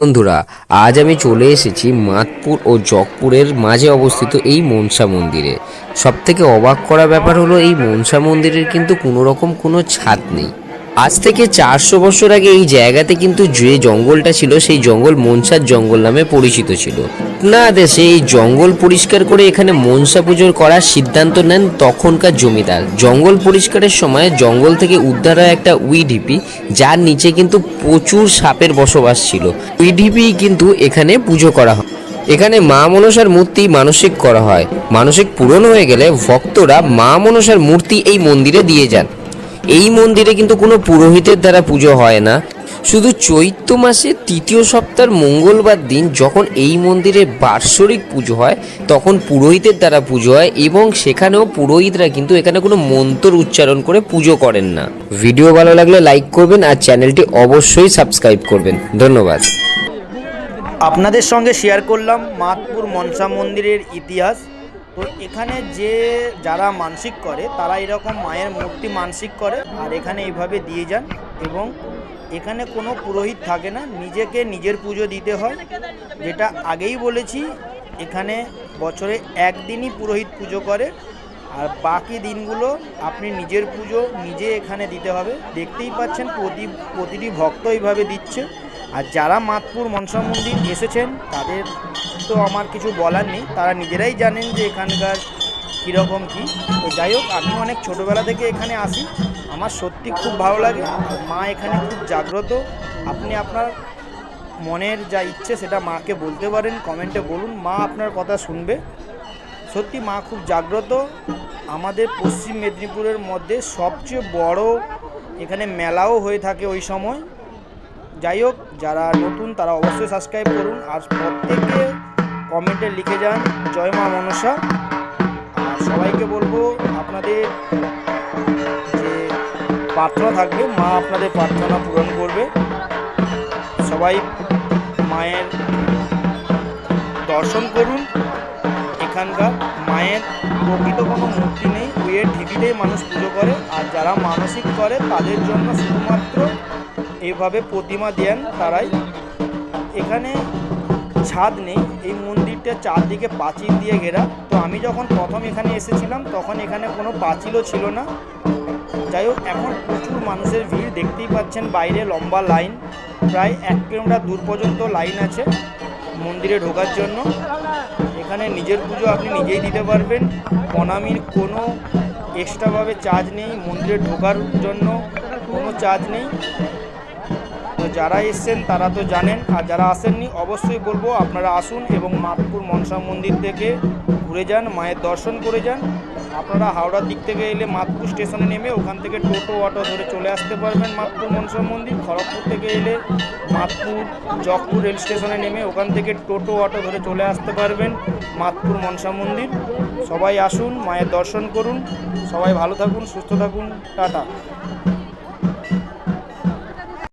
বন্ধুরা, আজ আমি চলে এসেছি মাতপুর ও জগপুরের মাঝে অবস্থিত এই মনসা মন্দিরে। সব থেকে অবাক করা ব্যাপার হলো, এই মনসা মন্দিরের কিন্তু কোনো রকম কোনো ছাদ নেই। আজ থেকে চারশো বছর আগে এই জায়গাতে কিন্তু যে জঙ্গলটা ছিল, সেই জঙ্গল মনসার জঙ্গল নামে পরিচিত ছিল। না দেশে এই জঙ্গল পরিষ্কার করে এখানে মনসা পুজোর করার সিদ্ধান্ত নেন তখনকার জমিদার। জঙ্গল পরিষ্কারের সময় জঙ্গল থেকে উদ্ধার হয় একটা উইডিপি, যার নিচে কিন্তু প্রচুর সাপের বসবাস ছিল। উইডিপি কিন্তু এখানে পুজো করা হয়। এখানে মা মনসার মূর্তি মানসিক করা হয়। মানসিক পূরণ হয়ে গেলে ভক্তরা মা মনসার মূর্তি এই মন্দিরে দিয়ে যান। এই মন্দিরে কিন্তু কোনো পুরোহিতের দ্বারা পুজো হয় না। শুধু চৈত্র মাসে তৃতীয় সপ্তাহের মঙ্গলবার দিন যখন এই মন্দিরে বার্ষরিক পুজো হয়, তখন পুরোহিতের দ্বারা পুজো হয় এবং সেখানেও পুরোহিতরা কিন্তু এখানে কোনো মন্ত্র উচ্চারণ করে পুজো করেন না। ভিডিও ভালো লাগলে লাইক করবেন আর চ্যানেলটি অবশ্যই সাবস্ক্রাইব করবেন। ধন্যবাদ। আপনাদের সঙ্গে শেয়ার করলাম মাতপুর মনসা মন্দিরের ইতিহাস। তো এখানে যে যারা মানসিক করে, তারা এরকম মায়ের মূর্তি মানসিক করে আর এখানে এইভাবে দিয়ে যান এবং এখানে কোনো পুরোহিত থাকে না, নিজেকে নিজের পুজো দিতে হয়। যেটা আগেই বলেছি, এখানে বছরে একদিনই পুরোহিত পুজো করে আর বাকি দিনগুলো আপনি নিজের পুজো নিজে এখানে দিতে হবে। দেখতেই পাচ্ছেন প্রতি, প্রতিটি ভক্ত এইভাবে দিচ্ছে। আর যারা মাতপুর মনসা মন্দির এসেছেন, তাদের তো আমার কিছু বলার নেই। তারা নিজেরাই জানেন যে এখানকার কীরকম কী। তো যাই হোক, আমি অনেক ছোটোবেলা থেকে এখানে আসি। আমার সত্যি খুব ভালো লাগে। মা এখানে খুব জাগ্রত। আপনি আপনার মনের যা ইচ্ছে সেটা মাকে বলতে পারেন, কমেন্টে বলুন। মা আপনার কথা শুনবে। সত্যি মা খুব জাগ্রত। আমাদের পশ্চিম মেদিনীপুরের মধ্যে সবচেয়ে বড় এখানে মেলাও হয়ে থাকে ওই সময়। যাই হোক যারা নতুন তারা অবশ্যই সাবস্ক্রাইব করুন আর প্রত্যেকে কমেন্টে লিখে যান, জয় মা মনসা। আর সবাইকে বলব, আপনাদের যে প্রার্থনা থাকবে, মা আপনাদের প্রার্থনা পূরণ করবে। সবাই মায়ের দর্শন করুন। এখানকার মায়ের প্রকৃত কোনো মূর্তি নেই বইয়ের ঢিবিতেই মানুষ পুজো করে। আর যারা মানসিক করে, তাদের জন্য শুধুমাত্র এইভাবে প্রতিমা দেন তারাই। এখানে ছাদ নেই, এই মন্দিরটা চারদিকে পাঁচিল দিয়ে ঘেরা। তো আমি যখন প্রথম এখানে এসেছিলাম, তখন এখানে কোনো পাঁচিলও ছিল না। যাই হোক, এখন প্রচুর মানুষের ভিড়, দেখতেই পাচ্ছেন বাইরে লম্বা লাইন। প্রায় এক কিলোমিটার দূর পর্যন্ত লাইন আছে মন্দিরে ঢোকার জন্য। এখানে নিজের পুজো আপনি নিজেই দিতে পারবেন। প্রণামীর কোনো এক্সট্রাভাবে চার্জ নেই মন্দিরে ঢোকার জন্য কোনো চার্জ নেই। তো যারা এসছেন তারা তো জানেন, আর যারা আসেননি অবশ্যই বলব আপনারা আসুন এবং মাতপুর মনসা মন্দির থেকে ঘুরে যান, মায়ের দর্শন করে যান। আপনারা হাওড়ার দিক থেকে এলে মাতপুর স্টেশনে নেমে ওখান থেকে টোটো, অটো ধরে চলে আসতে পারবেন মাতপুর মনসা মন্দির। খড়গপুর থেকে এলে মাতপুর জগপুর রেল স্টেশনে নেমে ওখান থেকে টোটো, অটো ধরে চলে আসতে পারবেন মাতপুর মনসা মন্দির। সবাই আসুন, মায়ের দর্শন করুন। সবাই ভালো থাকুন, সুস্থ থাকুন। টাটা।